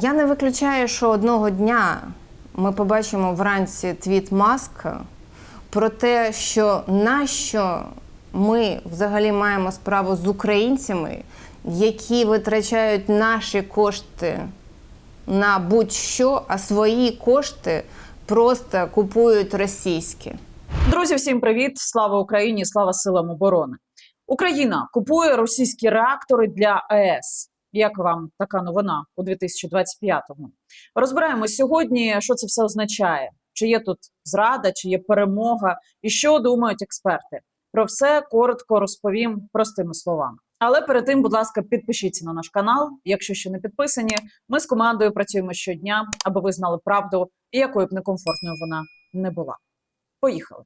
Я не виключаю, що одного дня ми побачимо вранці твіт Маска про те, що нащо ми взагалі маємо справу з українцями, які витрачають наші кошти на будь-що, а свої кошти просто купують російські. Друзі, всім привіт! Слава Україні! Слава силам оборони! Україна купує російські реактори для АЕС. Як вам така новина у 2025-му? Розбираємо сьогодні, що це все означає, чи є тут зрада, чи є перемога, і що думають експерти. Про все коротко розповім простими словами. Але перед тим, будь ласка, підпишіться на наш канал. Якщо ще не підписані, ми з командою працюємо щодня, аби ви знали правду, і якою б некомфортною вона не була. Поїхали.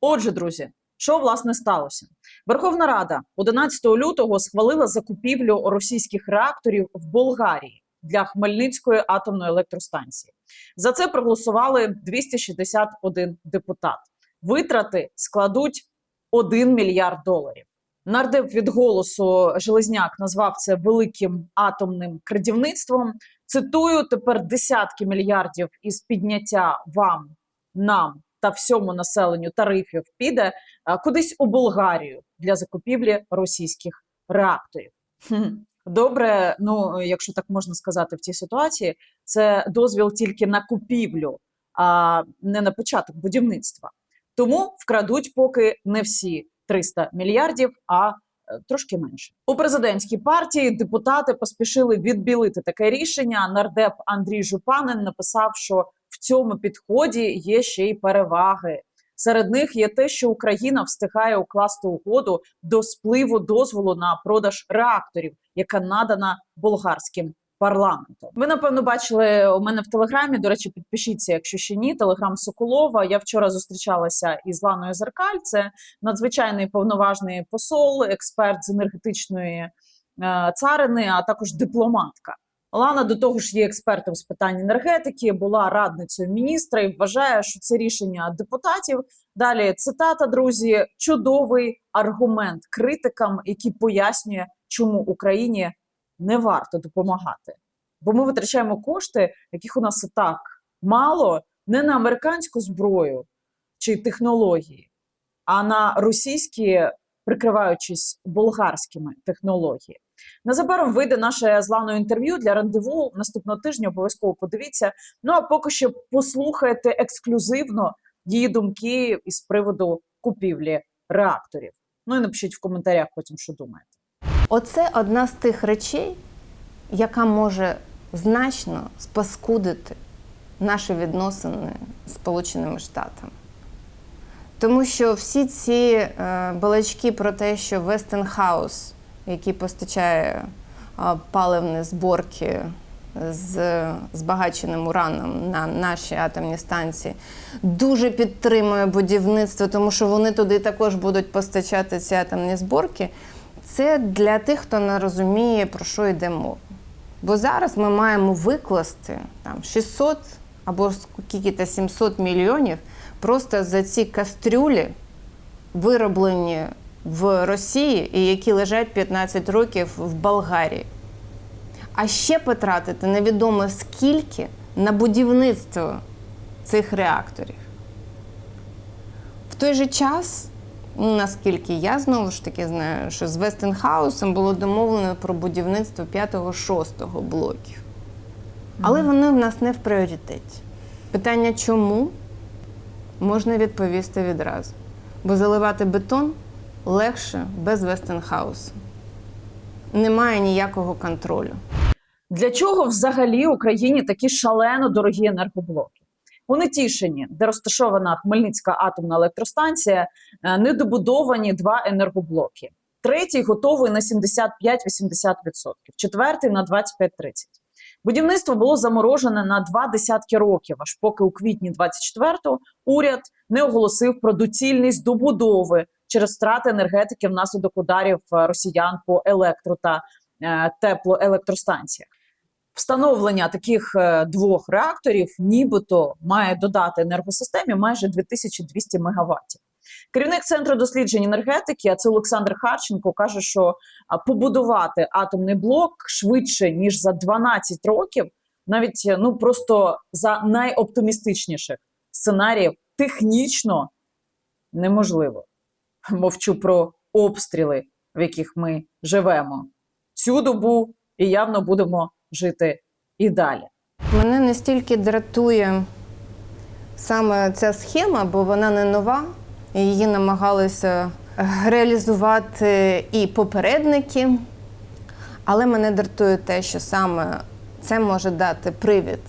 Отже, друзі, що власне сталося? Верховна Рада 11 лютого схвалила закупівлю російських реакторів в Болгарії для Хмельницької атомної електростанції. За це проголосували 261 депутат. Витрати складуть 1 мільярд доларів. Нардеп від голосу Железняк назвав це великим атомним крадівництвом. Цитую: тепер десятки мільярдів із підняття вам, нам та всьому населенню тарифів піде кудись у Болгарію для закупівлі російських реакторів. Добре, ну якщо так можна сказати, в цій ситуації це дозвіл тільки на купівлю, а не на початок будівництва. Тому вкрадуть поки не всі 300 мільярдів, а е, трошки менше. У президентській партії депутати поспішили відбілити таке рішення. Нардеп Андрій Жупанин написав, що в цьому підході є ще й переваги. Серед них є те, що Україна встигає укласти угоду до спливу дозволу на продаж реакторів, яка надана болгарським парламентом. Ви напевно бачили у мене в телеграмі. До речі, підпишіться, якщо ще ні. Телеграм Соколова. Я вчора зустрічалася із Ланою Зеркаль. Це надзвичайний повноважний посол, експерт з енергетичної е, царини, а також дипломатка. Лана до того ж є експертом з питань енергетики, була радницею міністра і вважає, що це рішення депутатів. Далі цитата, друзі, чудовий аргумент критикам, який пояснює, чому Україні не варто допомагати. Бо ми витрачаємо кошти, яких у нас і так мало, не на американську зброю чи технології, а на російські, прикриваючись болгарськими технологіями. Незабаром вийде наше з інтерв'ю для рандеву наступного тижня. Обов'язково подивіться. Ну а поки що послухайте ексклюзивно її думки із приводу купівлі реакторів. Ну і напишіть в коментарях потім, що думаєте. Оце одна з тих речей, яка може значно спаскудити наші відносини з Сполученими Штатами. Тому що всі ці е, балачки про те, що Westinghouse, який постачає паливні зборки з збагаченим ураном на наші атомні станції, дуже підтримує будівництво, тому що вони туди також будуть постачати ці атомні зборки. Це для тих, хто не розуміє, про що йде мова. Бо зараз ми маємо викласти там 600 або скільки-то 700 мільйонів просто за ці кастрюлі, вироблені в Росії і які лежать 15 років в Болгарії. А ще потратити невідомо скільки на будівництво цих реакторів. В той же час, ну, наскільки я знову ж таки знаю, що з Вестенхаусом було домовлено про будівництво 5-6 блоків. Але вони в нас не в пріоритеті. Питання чому можна відповісти відразу. Бо заливати бетон легше без Вестенхаусу. Немає ніякого контролю. Для чого взагалі Україні такі шалено дорогі енергоблоки? У Нетішині, де розташована Хмельницька атомна електростанція, е, недобудовані два енергоблоки. Третій готовий на 75-80%, четвертий на 25-30%. Будівництво було заморожене на два десятки років, аж поки у квітні 24-го уряд не оголосив про доцільність добудови через втрати енергетики внаслідок ударів е, росіян по електро та е, теплоелектростанціях. Встановлення таких е, двох реакторів, нібито має додати енергосистемі майже 2200 мегаваттів. Керівник центру досліджень енергетики, а це Олександр Харченко, каже, що побудувати атомний блок швидше ніж за 12 років навіть ну просто за найоптимістичніших сценаріїв технічно неможливо. Мовчу про обстріли, в яких ми живемо цю добу і явно будемо жити і далі. Мене настільки дратує саме ця схема, бо вона не нова. Її намагалися реалізувати і попередники. Але мене дратує те, що саме це може дати привід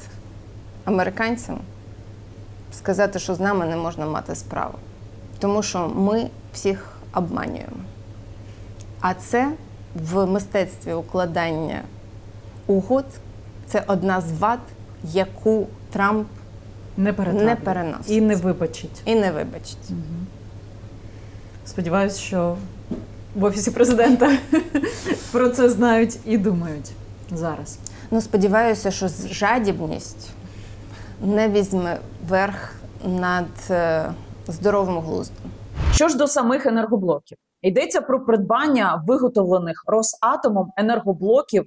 американцям сказати, що з нами не можна мати справу. Тому що ми всіх обманюємо. А це в мистецтві укладання угод це одна з вад, яку Трамп Не. Не переносить. І не вибачить. і не вибачить. Сподіваюсь, що в офісі президента про це знають і думають зараз. Ну, сподіваюся, що жадібність не візьме верх над е, здоровим глуздом. Що ж до самих енергоблоків, йдеться про придбання виготовлених Росатомом енергоблоків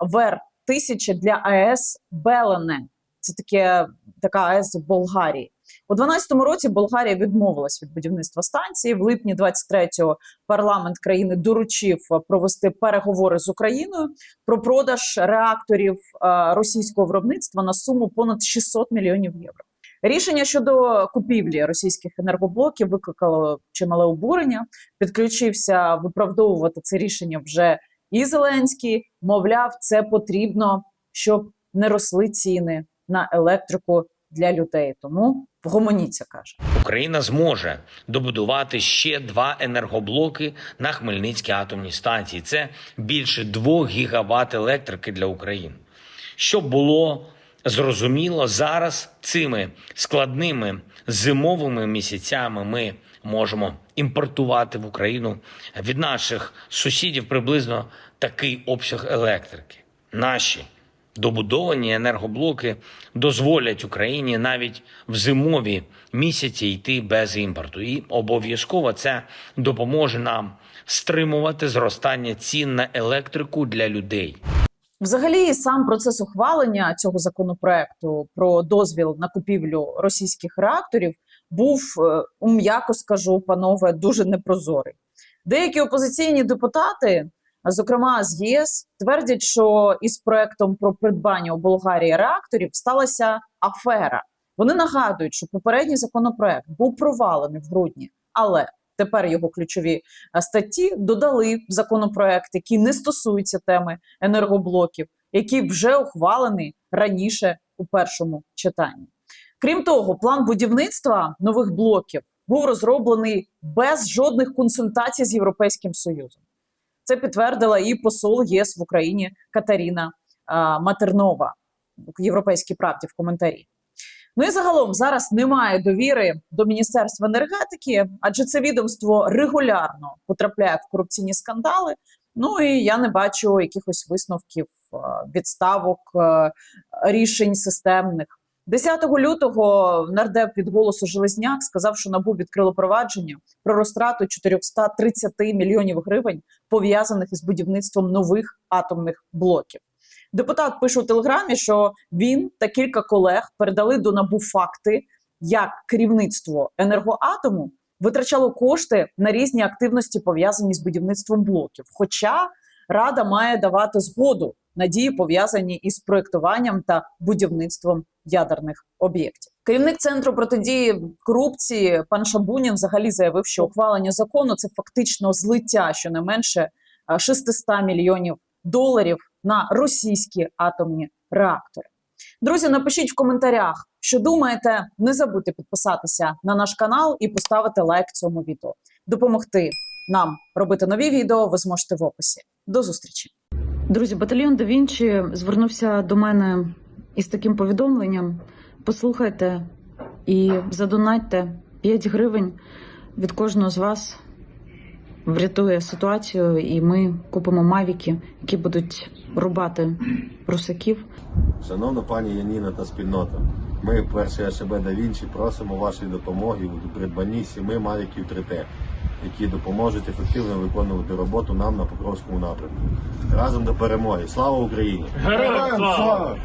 ВЕР 1000 для АЕС Белене. Це таке така АЕС в Болгарії. У 2012 році Болгарія відмовилась від будівництва станції. В липні 23-го парламент країни доручив провести переговори з Україною про продаж реакторів е, російського виробництва на суму понад 600 мільйонів євро. Рішення щодо купівлі російських енергоблоків викликало чимале обурення. Підключився виправдовувати це рішення вже і Зеленський. Мовляв, це потрібно, щоб не росли ціни на електрику для людей. Тому вгомоніться, каже. Україна зможе добудувати ще два енергоблоки на Хмельницькій атомній станції. Це більше 2 гігават електрики для України. Щоб було зрозуміло, зараз цими складними зимовими місяцями ми можемо імпортувати в Україну від наших сусідів приблизно такий обсяг електрики. Наші Добудовані енергоблоки дозволять Україні навіть в зимові місяці йти без імпорту, і обов'язково це допоможе нам стримувати зростання цін на електрику для людей. Взагалі, сам процес ухвалення цього законопроекту про дозвіл на купівлю російських реакторів був, е, м'яко скажу, панове, дуже непрозорий. Деякі опозиційні депутати, зокрема з ЄС, твердять, що із проектом про придбання у Болгарії реакторів сталася афера. Вони нагадують, що попередній законопроект був провалений в грудні, але тепер його ключові е, статті додали в законопроект, який не стосується теми енергоблоків, який вже ухвалений раніше у першому читанні. Крім того, план будівництва нових блоків був розроблений без жодних консультацій з Європейським Союзом. Це підтвердила і посол ЄС в Україні Катаріна а, Матернова в Європейській правді в коментарі. Ну і загалом зараз немає довіри до Міністерства енергетики, адже це відомство регулярно потрапляє в корупційні скандали. Ну і я не бачу якихось висновків, е, відставок, е, рішень системних. 10 лютого нардеп від голосу Железняк сказав, що набу відкрило провадження про розтрату 430 мільйонів гривень, пов'язаних із будівництвом нових атомних блоків. Депутат пише у телеграмі, що він та кілька колег передали до набу факти, як керівництво енергоатому витрачало кошти на різні активності, пов'язані з будівництвом блоків. Хоча рада має давати згоду на дії, пов'язані із проектуванням та будівництвом ядерних об'єктів. Керівник центру протидії корупції пан Шабунін взагалі заявив, що ухвалення закону це фактично злиття щонайменше а, 600 мільйонів доларів на російські атомні реактори. Друзі, напишіть в коментарях, що думаєте. Не забудьте підписатися на наш канал і поставити лайк цьому відео. Допомогти нам робити нові відео ви зможете в описі. До зустрічі! Друзі, батальйон Давінчі звернувся до мене із таким повідомленням: послухайте і задонатьте 5 гривень від кожного з вас врятує ситуацію, і ми купимо мавіки, які будуть рубати русаків. Шановна пані Яніна та спільнота, ми, перший АШБ Да Вінчі, просимо вашої допомоги у придбанні сіми Мавіків 3T, які допоможуть ефективно виконувати роботу нам на Покровському напрямку. Разом до перемоги! Слава Україні! Героям слава!